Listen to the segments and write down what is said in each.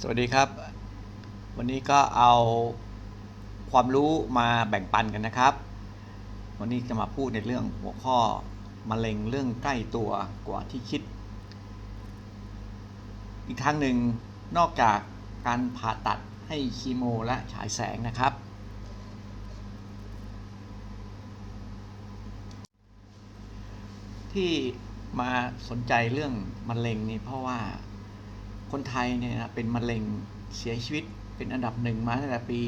สวัสดีครับ วันนี้ก็เอาความรู้มาแบ่งปันกันนะครับ วันนี้จะมาพูดในเรื่องหัวข้อมะเร็งเรื่องใกล้ตัวกว่าที่คิด อีกทางหนึ่งนอกจากการผ่าตัดให้คีโมและฉายแสงนะครับ ที่มาสนใจเรื่องมะเร็งนี่เพราะว่า คนไทยเนี่ยนะเป็นมะเร็งเสียชีวิตเป็นอันดับหนึ่งมาตั้งแต่ปี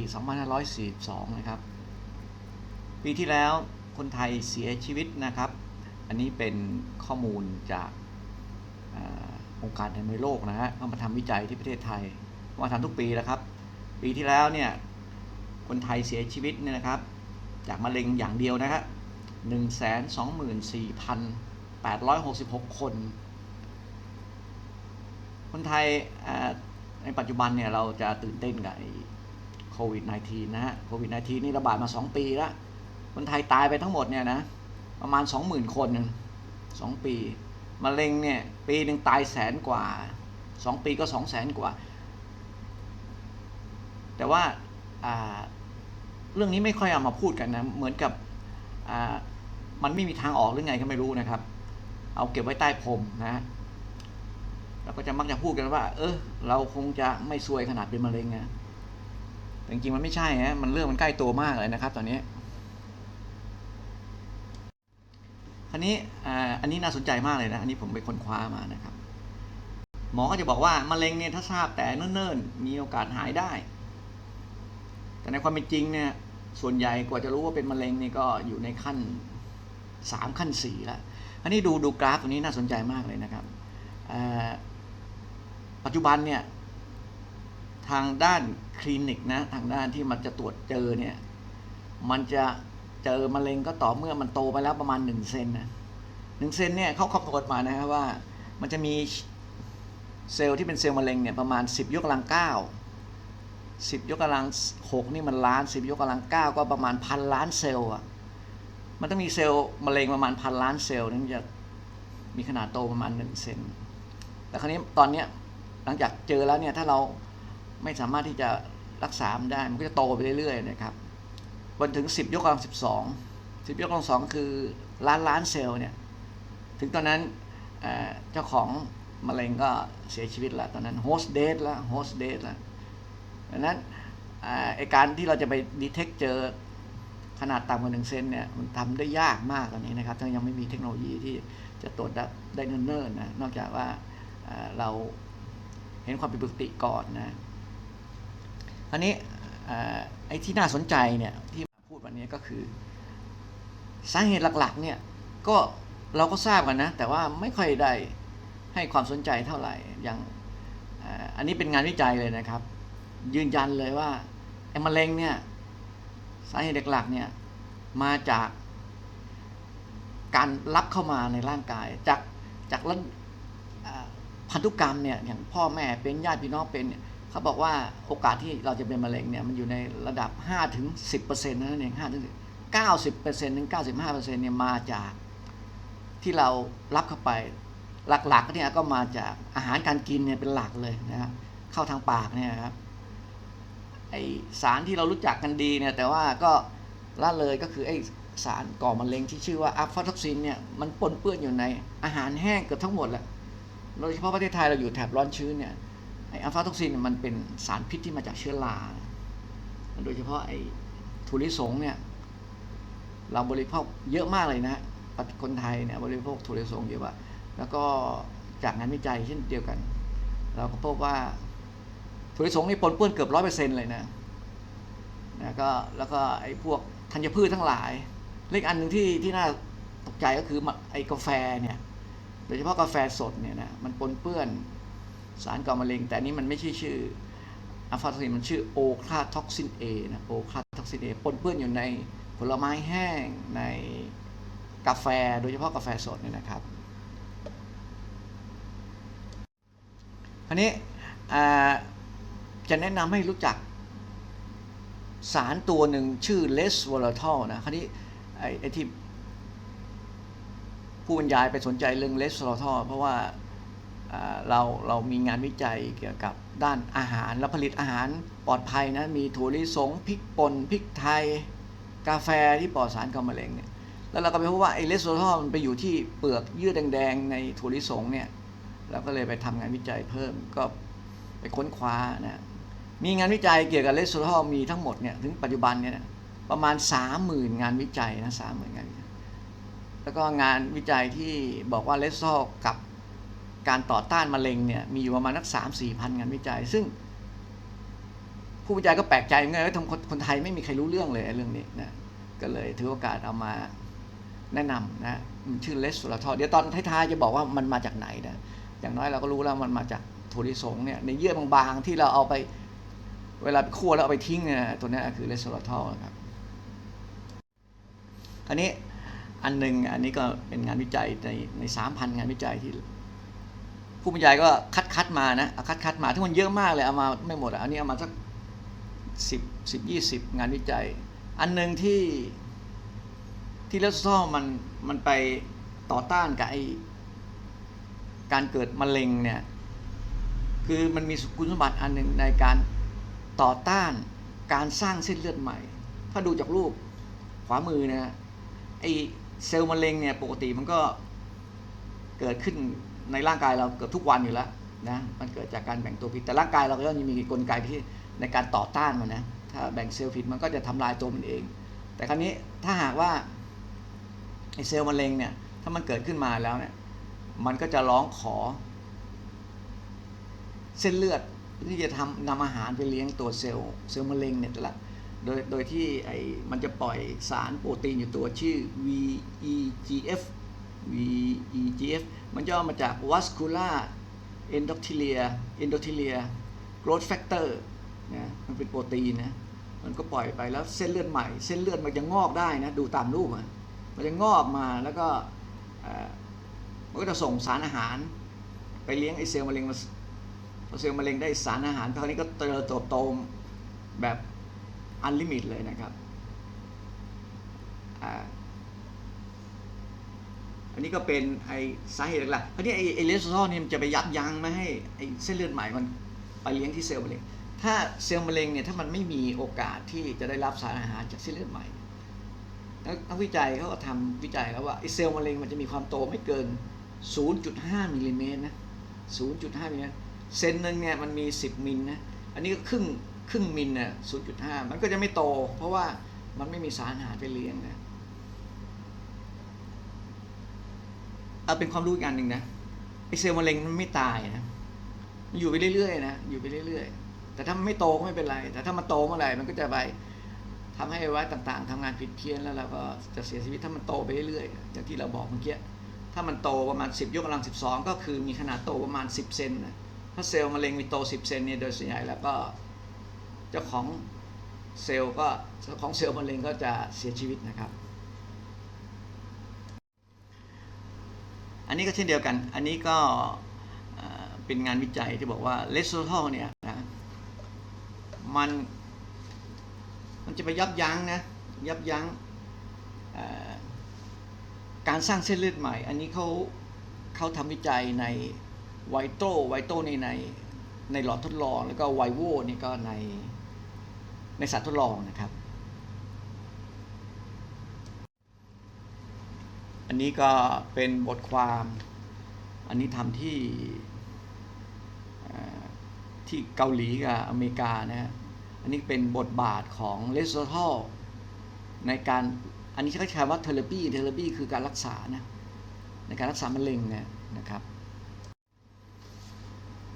2542 นะครับ ปีที่แล้วคนไทยเสียชีวิตนะครับ อันนี้เป็นข้อมูลจากอาองค์การอนามัยโลกนะฮะเขามาทำวิจัยที่ประเทศไทยมาทำทุกปีแล้วครับ ปีที่แล้วเนี่ยคนไทยเสียชีวิตเนี่ยนะครับ จากมะเร็งอย่างเดียวนะครับ124,866 คน คนไทยในปัจจุบันเนี่ยเราจะตื่นเต้นกับโควิด -19 นะฮะโควิด -19 นี่ระบาดมา 2 ปีแล้ว คนไทยตายไปทั้งหมดเนี่ยนะประมาณ 20,000 คนสองปีมะเร็งเนี่ยปีหนึ่งตายแสนกว่า 2 ปีก็2 0 0แสนกว่า แต่ว่าเรื่องนี้ไม่ค่อยเอามาพูดกันนะ เหมือนกับมันไม่มีทางออกหรือไงก็ไม่รู้นะครับ เอาเก็บไว้ใต้พรมนะฮะ เราก็จะมักจะพูดกันว่า เออ เราคงจะไม่ซวยขนาดเป็นมะเร็งนะแต่จริงมันไม่ใช่ฮะมันเรื่องมันใกล้ตัวมากเลยนะครับ ตอนนี้คราวนี้อ่าอันนี้น่าสนใจมากเลยนะ อันนี้ผมไปค้นคว้ามานะครับ หมอก็จะบอกว่ามะเร็งเนี่ยถ้าทราบแต่เนิ่นๆ มีโอกาสหายได้ แต่ในความเป็นจริงเนี่ย ส่วนใหญ่กว่าจะรู้ว่าเป็นมะเร็งนี่ก็อยู่ในขั้นสามขั้นสี่แล้วอันนี้ดูดูกราฟตรงนี้น่าสนใจมากเลยนะครับอ่า ปัจจุบันเนี่ยทางด้านคลินิกนะทางด้านที่มันจะตรวจเจอเนี่ย มันจะเจอมะเร็งก็ต่อเมื่อมันโตไปแล้วประมาณหนึ่งเซนนะหนึ่งเซนเนี่ยเขาคำนวณมานะครับว่า มันจะมีเซลล์ที่เป็นเซลล์มะเร็งเนี่ยประมาณ 10 ยกกำลัง 9 10 ยกกำลัง 6 นี่มันล้าน 10 ยกกำลัง 9 ก็ประมาณพันล้านเซลล์อะมันต้องมีเซลล์มะเร็งประมาณพันล้านเซลล์นี่นจะมีขนาดโตประมาณ1เซนแต่คราวนี้ตอนเนี้ย หลังจากเจอแล้วเนี่ยถ้าเราไม่สามารถที่จะรักษามันได้ มันก็จะโตไปเรื่อยๆนะครับวันถึง 10 ยกกำลัง 12 10 ยกกำลัง2คือล้านล้านเซลล์เนี่ยถึงตอนนั้นเจ้าของมะเร็งก็เสียชีวิตแล้วตอนนั้นโฮสเด e แล้วโฮสเด e แล้วดังนั้นไอการที่เราจะไปดีเทคเจอขนาดต่ำกว่าหนึ่งเซนเนี่ยมันทำได้ยากมากตอนนี้นะครับถ้ยังไม่มีเทคโนโลยีที่จะตรวจได้เนิ่นๆนะนอกจากว่าเรา เห็นความผิดปกติก่อนนะคราวนี้ไอ้ที่น่าสนใจเนี่ยที่มาพูดวันนี้ก็คือ สาเหตุหลักๆเนี่ยก็เราก็ทราบกันนะ แต่ว่าไม่ค่อยได้ให้ความสนใจเท่าไหร่อย่างอ,อันนี้เป็นงานวิจัยเลยนะครับ ยืนยันเลยว่าไอ้มะเร็งเนี่ยสาเหตุหลักๆเนี่ยมาจากการรับเข้ามาในร่างกายจากจากระ พันธุกรรมเนี่ยอย่างพ่อแม่เป็นญาติพี่น้องเป็นเนี่ยเขาบอกว่าโอกาสที่เราจะเป็นมะเร็งเนี่ยมันอยู่ในระดับ5ถึง10%นั่นเอง5ถึง90%ถึง95%เนี่ยมาจากที่เรารับเข้าไปหลักๆเนี่ยก็มาจากอาหารการกินเนี่ยเป็นหลักเลยนะครับเข้าทางปากเนี่ยครับไอสารที่เรารู้จักกันดีเนี่ยแต่ว่าก็ละเลยก็คือไอสารก่อมะเร็งที่ชื่อว่าอัลฟาท็อกซินเนี่ยมันปนเปื้อนอยู่ในอาหารแห้งเกือบทั้งหมดแหละ โดยเฉพาะประเทศไทยเราอยู่แถบร้อนชื้นเนี่ยไออัลฟาท็อกซินเนี่ยมันเป็นสารพิษที่มาจากเชื้อราโดยเฉพาะไอถั่วลิสงเนี่ยเราบริโภคเยอะมากเลยนะคนไทยเนี่ยบริโภคถั่วลิสงเยอะว่า แล้วก็จากงานวิจัยเช่นเดียวกัน เราก็พบว่าถั่วลิสงนี่ปนเปื้อนเกือบร้อยเปอร์เซ็นต์เลยนะนะก็แล้วก็ไอ้พวกธัญพืชทั้งหลาย เล็กอันหนึ่งที่ที่น่าตกใจก็คือไอ้กาแฟเนี่ย โดยเฉพาะกาแฟสดเนี่ยนะมันปนเปื้อนสารก่อมะเร็ง แต่อันนี้มันไม่ใช่ชื่ออัลฟาท็อกซินมันชื่อโอคลาท็อกซินเอนะโอคลาท็อกซินเอปนเปื้อนอยู่ในผลไม้แห้งในกาแฟโดยเฉพาะกาแฟสดเนี่ยนะครับคราวนี้จะแนะนำให้รู้จักสารตัวหนึ่งชื่อเลสวอลทอลนะคราวนี้ไอ้ที่ ผู้บรรยายไปสนใจเรื่องเลสวอทอเพราะว่าเราเรามีงานวิจัยเกี่ยวกับด้านอาหารและผลิตอาหารปลอดภัยนะมีถั่วลิสงพริกป่นพริกไทย กาแฟที่ปลอดสารก่อมะเร็งเนี่ยแล้วเราก็ไปพบว่าไอ้เลสโซทอมันไปอยู่ที่เปลือกเยื่อแดงๆในถั่วลิสงเนี่ยเราก็เลยไปทำงานวิจัยเพิ่มก็ไปค้นคว้านะมีงานวิจัยเกี่ยวกับเลสโซทอมีทั้งหมดเนี่ยถึงปัจจุบันเนี่ยประมาณ 30,000 งานวิจัยนะ30,000งานวิจัย แล้วก็งานวิจัยที่บอกว่าเลสโซทอกับการต่อต้านมะเร็งเนี่ยมีอยู่ประมาณนักสามสี่พันงานวิจัย ซึ่ง ผู้วิจัยก็แปลกใจเหมือนกันว่าทำคนคนไทยไม่มีใครรู้เรื่องเลยเรื่องนี้นะก็เลยถือโอกาสเอามาแนะนำนะมันชื่อเลสโซลทอเดี๋ยวตอนท้ายๆจะบอกว่ามันมาจากไหนนะอย่างน้อยเราก็รู้แล้วมันมาจากถั่วลิสงเนี่ยในเยื่อบางๆที่เราเอาไปเวลาคั่วแล้วเอาไปทิ้งเนี่ยตัวนี้คือเลสโซลทอลครับคราวนี้ อันหนึ่งอันนี้ก็เป็นงานวิจัยในในสามพันงานวิจัยที่ ผู้บรรยายก็คัดคัดมานะคัดคัดมาที่มันเยอะมากเลยเอามาไม่หมดอันนี้เอามาสักสิบสิบยี่สิบงานวิจัย อันหนึ่งที่ที่เลสโซทอลมันมันไปต่อต้านกับไอการเกิดมะเร็งเนี่ยคือมันมีคุณสมบัติอันหนึ่งในการต่อต้านการสร้างเส้นเลือดใหม่ ถ้าดูจากรูปขวามือนะฮะไอ เซลล์มะเร็งเนี่ยปกติมันก็เกิดขึ้นในร่างกายเราเกือบทุกวันอยู่แล้วนะมันเกิดจากการแบ่งตัวผิดแต่ร่างกายเราก็ยังมีกลไกที่ในการต่อต้านมันนะถ้าแบ่งเซลล์ผิดมันก็จะทำลายตัวมันเอง แต่ครั้นี้ถ้าหากว่าไอเซลล์มะเร็งเนี่ยถ้ามันเกิดขึ้นมาแล้วเนี่ยมันก็จะร้องขอ เส้นเลือดที่จะทำนำอาหารไปเลี้ยงตัวเซลล์เซลล์มะเร็งเนี่ยแต่ละ โดยโดยที่ไอ้มันจะปล่อยสารโปรตีนอยู่ตัวชื่อ VEGF VEGF มันย่อมาจาก vascular endothelial endothelial growth factor นะมันเป็นโปรตีนนะมันก็ปล่อยไปแล้วเส้นเลือดใหม่ เส้นเลือดมันจะงอกได้นะ ดูตามรูปอะมันจะงอกมาแล้วก็มันก็จะส่งสารอาหาร ไปเลี้ยงไอเซลล์มะเร็งมาพอเซลล์มะเร็งได้สารอาหารคราวนี้ก็เติบโตโตแบบ อันลิมิตเลยนะครับอันนี้ก็เป็นไอสาเหตุหลักๆคราวนี้ไอไอเลสโซเนี่ยมันจะไปยับยั้งไม่ให้ไอเส้นเลือดใหม่มันไปเลี้ยงที่เซลล์มะเร็ง ถ้าเซลล์มะเร็งเนี่ยถ้ามันไม่มีโอกาสที่จะได้รับสารอาหารจากเส้นเลือดใหม่นักนักวิจัยเขาก็ทำวิจัยแล้วว่าไอเซลล์มะเร็งมันจะมีความโตไม่เกิน 0.5มิลลิเมตรนะ 0.5มิลลิเมตรเซนหนึ่งเนี่ยมันมี 10มิลนะ อันนี้ก็ครึ่ง ครึ่งมิลน่ะ0.5มันก็จะไม่โต เพราะว่ามันไม่มีสารอาหารไปเลี้ยงนะเอาเป็นความรู้อีกอันหนึ่งนะไอเซลล์มะเร็งมันไม่ตายนะมันอยู่ไปเรื่อยๆนะอยู่ไปเรื่อยๆ แต่ถ้ามันไม่โตก็ไม่เป็นไร แต่ถ้ามันโตเมื่อไหร่มันก็จะไปทำให้วัยวะต่างๆทำงานผิดเพี้ยนแล้วเราก็จะเสียชีวิตถ้ามันโตไปเรื่อยๆอย่างที่เราบอกเมื่อกี้ถ้ามันโตประมาณ 10 ยกกำลัง 12 ก็คือมีขนาดโตประมาณ 10 เซนนะถ้าเซลล์มะเร็งมีโต 10 เซนเนี่ยโดยส่วนใหญ่แล้วก็ เจ้าของเซลล์ก็เจ้าของเซลล์มะเร็งก็จะเสียชีวิตนะครับ อันนี้ก็เช่นเดียวกัน อันนี้ก็เป็นงานวิจัยที่บอกว่าเลสโซทอลเนี่ยนะมันมันจะไปยับยั้งนะยับยั้งการสร้างเส้นเลือดใหม่ อันนี้เขาเขาทำวิจัยในไวโตไวโตในในในหลอดทดลอง แล้วก็ไวโวนี่ก็ใน ในสัตว์ทดลองนะครับ อันนี้ก็เป็นบทความอันนี้ทำที่ที่เกาหลีกับอเมริกานะฮะอันนี้เป็นบทบาทของเลสโซทอลในการ อันนี้เขาใช้ว่าเทเลปีเทเลปีคือการรักษานะในการรักษามะเร็งเนี่ยนะครับ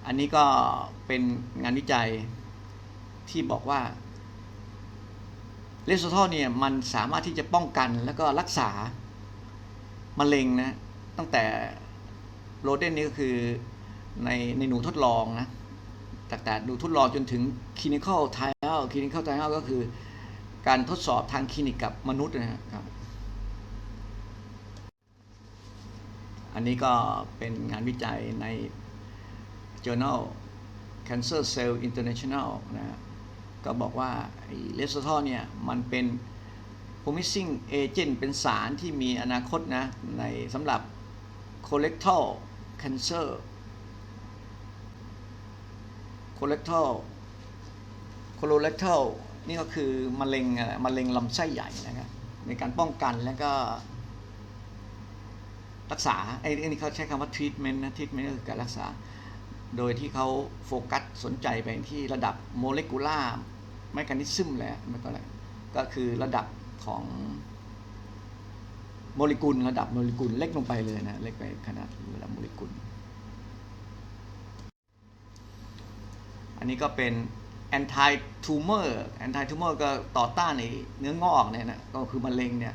อันนี้ก็เป็นงานวิจัยที่บอกว่า เลสโซทอเนี่ยมันสามารถที่จะป้องกันแล้วก็รักษามะเร็งนะ ตั้งแต่โรเดนนี่ก็คือในในหนูทดลองนะแต่แต่หนูทดลองจนถึงคลินิคอลไทร a ลคลินิคอลไทร a ลก็คือการทดสอบทางคลินิกกับมนุษย์นะครับ อันนี้ก็เป็นงานวิจัยใน Journal Cancer Cell International นะฮะ ก็บอกว่าเลสโซทลเนี่ยมันเป็น promising agent เป็นสารที่มีอนาคตนะในสำหรับ colorectal cancer colorectal colorectal นี่ก็คือมะเร็งมะเร็งลำไส้ใหญ่นะครับในการป้องกันแล้วก็ รักษาไอ้ไอ้นี่เขาใช้คำว่า treatment นะ treatment ก็คือการรักษา โดยที่เขาโฟกัสสนใจไปที่ระดับโมเลกุลาร์ แมคานิซึมแล้วมันก็อะไรก็คือระดับของโมเลกุลระดับโมเลกุลเล็กลงไปเลยนะเล็กไปขนาดระดับโมเลกุล อันนี้ก็เป็น anti tumor anti tumor ก็ต่อต้านไอ้เนื้องอกเนี่ยนะก็คือมะเร็งเนี่ย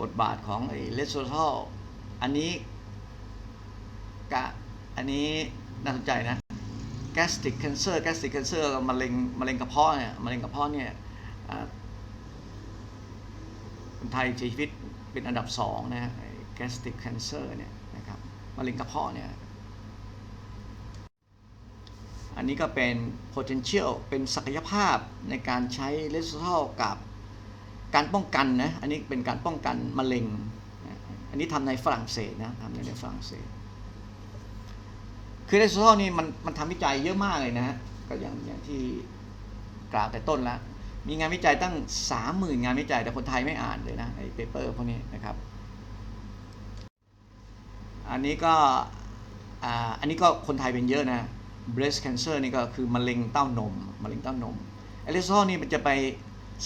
บทบาทของไอ้เลสโซทอลอันนี้กะอันนี้น่าสนใจนะ gastric cancer gastric cancer มะเร็งมะเร็งกระเพาะเนี่ยมะเร็งกระเพาะเนี่ยคนไทยเสียชีวิตเป็นอันดับสองนะฮะไอ้ gastric cancer เนี่ยนะครับมะเร็งกระเพาะเนี่ยอันนี้ก็เป็น potential เป็นศักยภาพในการใช้เลสโซทอลกับการป้องกันนะ อันนี้เป็นการป้องกันมะเร็ง อันนี้ทำในฝรั่งเศสนะทำในฝรั่งเศส คือเลสโซทอลนี่มันมันทำวิจัยเยอะมากเลยนะฮะก็อย่างอย่างที่กล่าวแต่ต้นแล้วมีงานวิจัยตั้ง 30,000 งานวิจัยแต่คนไทยไม่อ่านเลยนะไอ้เปเปอร์พวกนี้นะครับ อันนี้ก็อ่าอันนี้ก็คนไทยเป็นเยอะนะ breast cancer นี่ก็คือมะเร็งเต้านมมะเร็งเต้านมเอลิซอนี่มันจะไป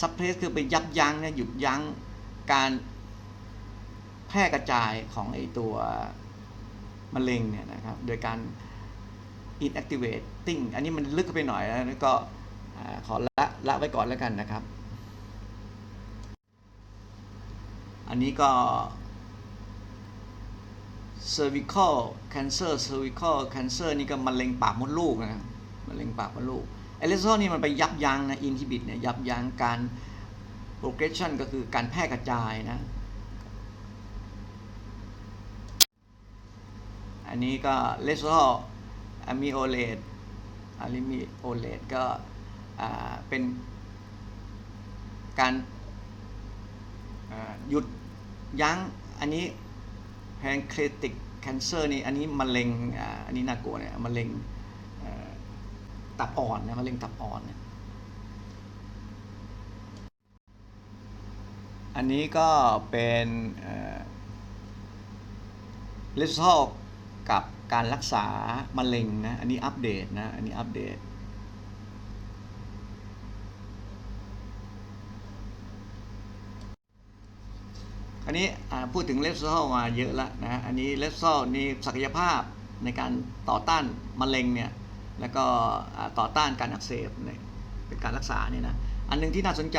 suppress คือไปยับยั้งเนี่ยหยุดยั้งการแพร่กระจายของไอตัวมะเร็งเนี่ยนะครับ โดยการ inactivating อันนี้มันลึกไปหน่อยแล้วก็ขอละละไว้ก่อนแล้วกันนะครับ อันนี้ก็ cervical cancer cervical cancer นี่ก็มะเร็งปากมดลูกนะมะเร็งปากมดลูกเอลิซนี่มันไปยับยั้งนะ inhibit เนี่ยยับยั้งการ progression ก็คือการแพร่กระจายนะ อันนี้ก็เลสโซ อะมิโอเลตอะลิมิโอเลตก็เป็นการหยุดยั้งอันนี้ pancreatic cancer นี่อันนี้มะเร็งอ,อันนี้น่ากลัวเนี่ยมะเร็งตับอ่อนนะมะเร็งตับอ่อนเนี่ยอันนี้ก็เป็นเลสโซกับ การรักษามะเร็งนะ อันนี้อัปเดตนะ อันนี้อัปเดต อันนี้พูดถึงเลสโซลมาเยอะแล้วนะ อันนี้เลสโซลนี่ศักยภาพในการต่อต้านมะเร็งเนี่ย แล้วก็ต่อต้านการอักเสบเนี่ยเป็นการรักษาเนี่ยนะ อันหนึงที่น่าสนใจ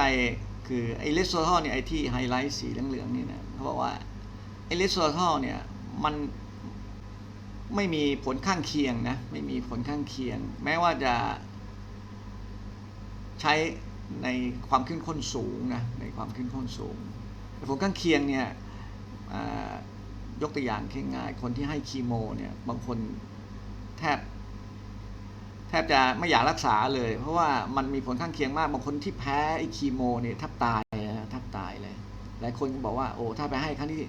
คือไอเลสโซทอลเนี่ยไอที่ไฮไลท์สีเหลืองๆนี่นะเขาบอกว่าไอเลสโซทอลเนี่ยมัน ไม่มีผลข้างเคียงนะ ไม่มีผลข้างเคียง แม้ว่าจะใช้ในความเข้มข้นสูงนะ ในความเข้มข้นสูง ผลข้างเคียงเนี่ยยกตัวอย่างง่ายๆคนที่ให้คีโมเนี่ยบางคนแทบ แทบจะไม่อยากรักษาเลย เพราะว่ามันมีผลข้างเคียงมากบางคนที่แพ้ไอ้คีโมเนี่ยแทบตายนะแทบตายเลย หลายคนก็บอกว่าโอ้ถ้าไปให้ครั้งที่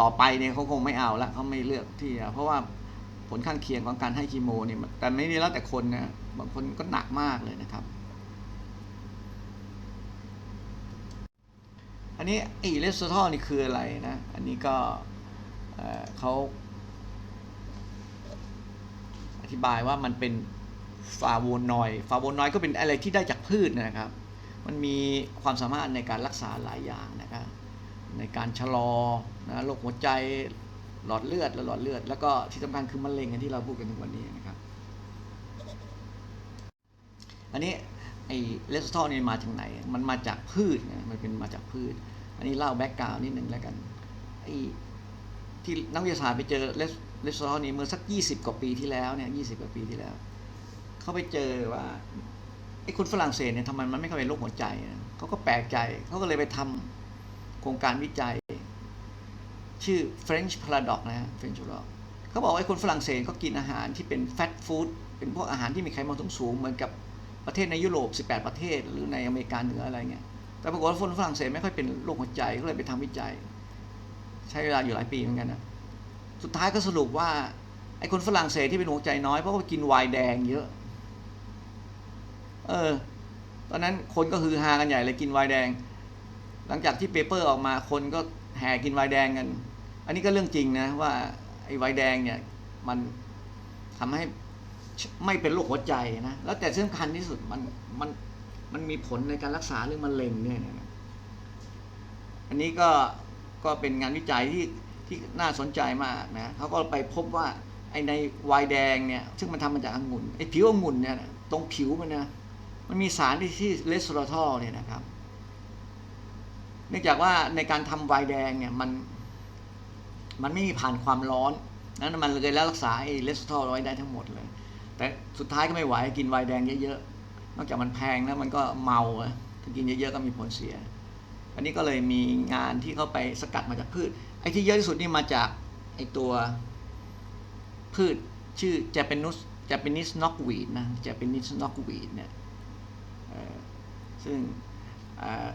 ต่อไปเนี่ยเขาคงไม่เอาละเขาไม่เลือกที่เพราะว่าผลข้างเคียงของการให้คีโมเนี่ยมันแต่ไม่ได้แล้วแต่คนนะบางคนก็หนักมากเลยนะครับ อันนี้อีเลสโซทอลนี่คืออะไรนะ อันนี้ก็เเขาอธิบายว่ามันเป็นฟาโวนอยด์ฟาโวนอยด์ก็เป็นอะไรที่ได้จากพืชนะครับ มันมีความสามารถในการรักษาหลายอย่างนะครับ ในการชะลอนะโรคหัวใจหลอดเลือดและหลอดเลือด แล้วก็ที่สำคัญคือมะเร็งอันที่เราพูดกันทุกวันนี้นะครับ อันนี้ไอ้เลสโตรอนี่มาจากไหน มันมาจากพืชนะมันเป็นมาจากพืช อันนี้เล่าแบ็กกราวน์นิดหนึ่งแล้วกันไอ้ที่นักวิทยาศาสตร์ไปเจอเลสเลสโตรอนี่เมื่อสัก 20 กว่าปีที่แล้วเนี่ย20กว่าปีที่แล้ว เขาไปเจอว่าไอ้คนฝรั่งเศสเนี่ยทำไมมันไม่เข้าไปโรคหัวใจเขาก็แปลกใจเขาก็เลยไปทำโค รงการวิจัย ชื่อ French Paradox นะฮะ French Paradox เขาบอกว่าไอ้คนฝรั่งเศสก็กินอาหารที่เป็น fat food เป็นพวกอาหารที่มีไขมันสูงเหมือนกับประเทศในยุโรป 18 ประเทศ หรือในอเมริกาเหนืออะไรเงี้ย แต่ปรากฏว่าคนฝรั่งเศสไม่ค่อยเป็นโรคหัวใจก็เลยไปทำวิจัย ใช้เวลาอยู่หลายปีเหมือนกันนะ สุดท้ายก็สรุปว่าไอ้คนฝรั่งเศสที่เป็นหัวใจน้อยเพราะว่ากินไวน์แดงเยอะ เออ ตอนนั้นคนก็ฮือฮากันใหญ่เลยกินไวน์แดง หลังจากที่เปเปอร์ออกมาคนก็แห่กินไวน์แดงกัน อันนี้ก็เรื่องจริงนะว่าไอ้ไวน์แดงเนี่ยมันทำให้ไม่เป็นโรคหัวใจนะ แล้วแต่ที่สำคัญที่สุดมันมันมันมีผลในการรักษาเรื่องมะเร็งเนี่ยนะอันนี้ก็ก็เป็นงานวิจัยที่ที่น่าสนใจมากนะเขาก็ไปพบว่าไอในวน์แดงเนี่ยซึ่งมันทำมาจากองุ่นไอผิวองุ่นเนี่ยตรงผิวมันนะมันมีสารที่ที่เลสโตรทอลเนี่ยนะครับ เนื่องจากว่าในการทำไวน์แดงเนี่ยมันมันไม่มีผ่านความร้อนนั้นมันเลยแล้วรักษาไอ้เลสโตรอลไว้ได้ทั้งหมดเลย แต่สุดท้ายก็ไม่ไหวกินไวน์แดงเยอะๆนอกจากมันแพงแล้วมันก็เมาอะถ้ากินเยอะๆก็มีผลเสีย อันนี้ก็เลยมีงานที่เขาไปสกัดมาจากพืชไอ้ที่เยอะที่สุดนี่มาจากไอ้ตัวพืชชื่อ Japanese Japanese knotweed นะ Japanese knotweed เนี่ยซึ่งอ่อ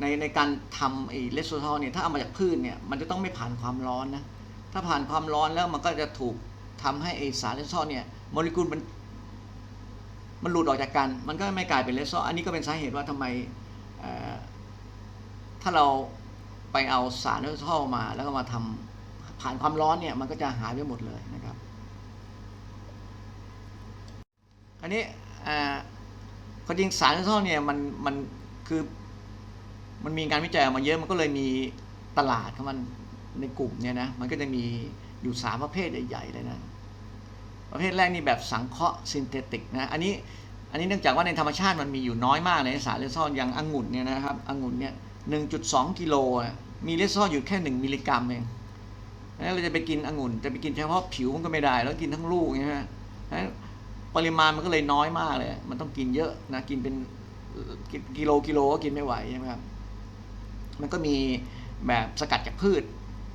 ในในการทำไอ้เลสโซทอลเนี่ยถ้าเอามาจากพืชเนี่ยมันจะต้องไม่ผ่านความร้อนนะถ้าผ่านความร้อนแล้วมันก็จะถูกทำให้ไอสารเลสโซทอลเนี่ยโมเลกุลมันมันหลุดออกจากกัน มันก็ไม่กลายเป็นเลสโซทอลอันนี้ก็เป็นสาเหตุว่าทำไมถ้าเราไปเอาสารเลสโซทอลมาแล้วก็มาทำผ่านความร้อนเนี่ยมันก็จะหายไปหมดเลยนะครับอันนี้อ่าความจริงสารเลสโซทอลเนี่ยมันมันคือ มันมีการวิจัยออกมาเยอะมันก็เลยมีตลาดของมันในกลุ่มเนี่ยนะมันก็จะมีอยู่สามประเภทใหญ่ๆเลยนะประเภทแรกนี่แบบสังเคราะห์ซินเทติกนะอันนี้อันนี้เนื่องจากว่าในธรรมชาติมันมีอยู่น้อยมากเลยสารเลสโซทอลอย่างองุ่นเนี่ยนะครับองุ่นเนี่ย1.2กิโลมีเลสโซทอลอยู่แค่1มิลลิกรัมเองแล้วเราจะไปกินองุ่นจะไปกินเฉพาะผิวมันก็ไม่ได้แล้วกินทั้งลูกใช่ไหมปริมาณมันก็เลยน้อยมากเลย มันต้องกินเยอะนะกินเป็นกิโลกิโลก็กินไม่ไหวใช่ไหมครับ มันก็มีแบบสกัดจากพืช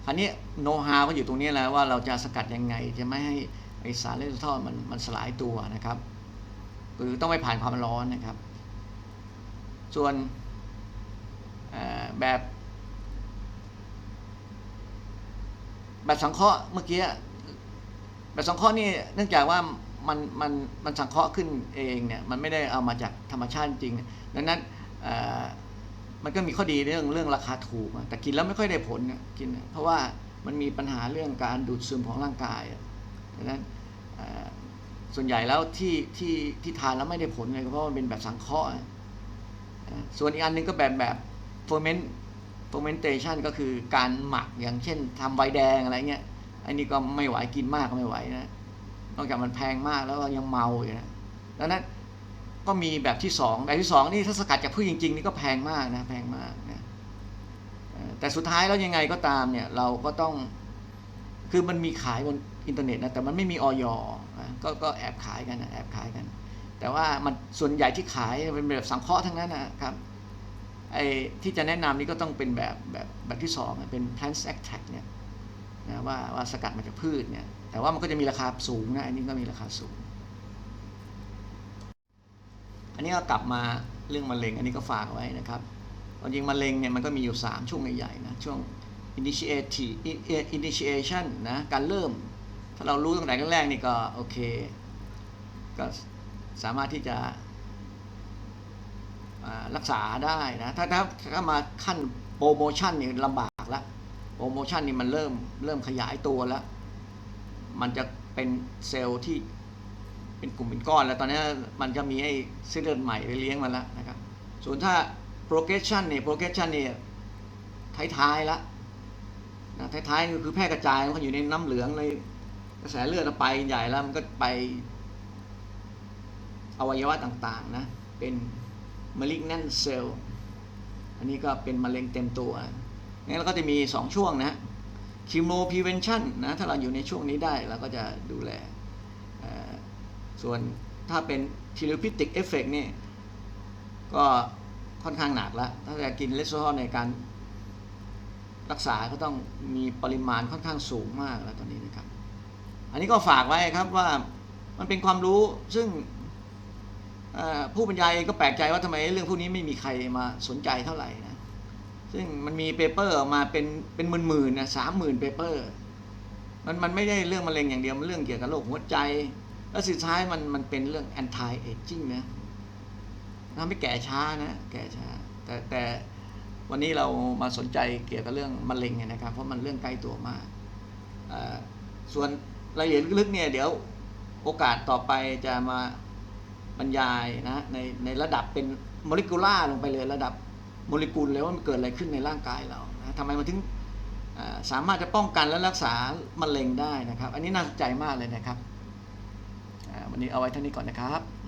คราวนี้โน้ตฮาวก็อยู่ตรงนี้แล้วว่าเราจะสกัดยังไงจะไม่ให้ไอสารเลสโทอมันมันสลายตัวนะครับ คือต้องไม่ผ่านความร้อนนะครับ ส่วนแบบแบบสังเคราะห์เมื่อกี้แบบสังเคราะห์นี่เนื่องจากว่ามันมันมันสังเคราะห์ขึ้นเองเนี่ยมันไม่ได้เอามาจากธรรมชาติจริง ดังนั้น มันก็มีข้อดีเรื่องเรื่องราคาถูก แต่กินแล้วไม่ค่อยได้ผลกิน เพราะว่ามันมีปัญหาเรื่องการดูดซึมของร่างกายดังนั้นส่วนใหญ่แล้วที่ที่ที่ทานแล้วไม่ได้ผลเลยเพราะมันเป็นแบบสังเคราะห์ส่วนอีกอันหนึ่งก็แบบแบบ ferment fermentation ก็คือการหมักอย่างเช่นทำไวน์แดงอะไรเงี้ยอันนี้ก็ไม่ไหวกินมากก็ไม่ไหวนะนอกจากมันแพงมากแล้วยังเมาอยู่นะดังนั้น ก็มีแบบที่สองแบบที่สองนี่ถ้าสกัดจากพืชจริงๆนี่ก็แพงมากนะแพงมากนะแต่สุดท้ายแล้วยังไงก็ตามเนี่ยเราก็ต้องคือมันมีขายบนอินเทอร์เน็ตนะแต่มันไม่มีออยก็ก็แอบขายกันนะแอบขายกัน แต่ว่ามันส่วนใหญ่ที่ขายเป็นแบบสังเคราะห์ทั้งนั้นนะครับไอ้ที่จะแนะนำนี่ก็ต้องเป็นแบบแบบแบบที่สองเป็น plant extract เนี่ยนะว่าว่าสกัดมาจากพืชเนี่ยแต่ว่ามันก็จะมีราคาสูงนะอันนี้ก็มีราคาสูง อันนี้ก็กลับมาเรื่องมะเร็ง อันนี้ก็ฝากไว้นะครับจริงมะเร็งเนี่ยมันก็มีอยู่ 3 ช่วงใหญ่ๆนะช่วง initiate initiation นะการเริ่ม ถ้าเรารู้ตั้งแต่แรกๆนี่ก็โอเค ก็สามารถที่จะรักษาได้นะถ้าถ้าถ้ามาขั้นโปรโมชั่นนี่ลำบากแล้วโปรโมชั่นนี่มันเริ่มเริ่มขยายตัวแล้ว มันจะเป็นเซลล์ที่ เป็นกลุ่มเป็นก้อน แล้วตอนนี้มันจะมีไอ้เส้นเลือดใหม่ไปเลี้ยงมันแล้วนะครับ ส่วนถ้า progression เนี่ย progression เนี่ยท้ายๆละนะท้ายๆคือแพร่กระจายมันอยู่ในน้ำเหลืองเลยกระแสเลือดไปใหญ่แล้วมันก็ไปอวัยวะต่างๆนะเป็น malignant cell อันนี้ก็เป็นมะเร็งเต็มตัวงั้นเราก็จะมี 2 ช่วงนะ chemo prevention นะถ้าเราอยู่ในช่วงนี้ได้เราก็จะดูแล ส่วนถ้าเป็น therapeutic effect นี่ก็ค่อนข้างหนักแล้ว ถ้าจะกินเลสโซทอลในการรักษาก็ต้องมีปริมาณค่อนข้างสูงมากแล้วตอนนี้นะครับ อันนี้ก็ฝากไว้ครับว่ามันเป็นความรู้ซึ่งผู้บรรยายก็แปลกใจว่าทำไมเรื่องพวกนี้ไม่มีใครมาสนใจเท่าไหร่นะ ซึ่งมันมีเปเปอร์ออกมาเป็นเป็นหมื่นๆนะสามหมื่นเปเปอร์ มันมันไม่ได้เรื่องมะเร็งอย่างเดียว มันเรื่องเกี่ยวกับโรคหัวใจ แล้วสุดท้ายมันมันเป็นเรื่อง anti aging นะทำให้แก่ช้านะแก่ช้า แต่แต่วันนี้เรามาสนใจเกี่ยวกับเรื่องมะเร็งเนี่ยนะครับ เพราะมันเรื่องใกล้ตัวมากส่วนรายละเอียดลึกๆเนี่ยเดี๋ยวโอกาสต่อไปจะมาบรรยายนะในในระดับเป็นโมเลกุล่าลงไปเลยระดับโมเลกุลเลยว่ามันเกิดอะไรขึ้นในร่างกายเรานะทำไมมันถึงสามารถจะป้องกันและรักษามะเร็งได้นะครับ อันนี้น่าสนใจมากเลยนะครับ วันนี้เอาไว้เท่านี้ก่อนนะครับ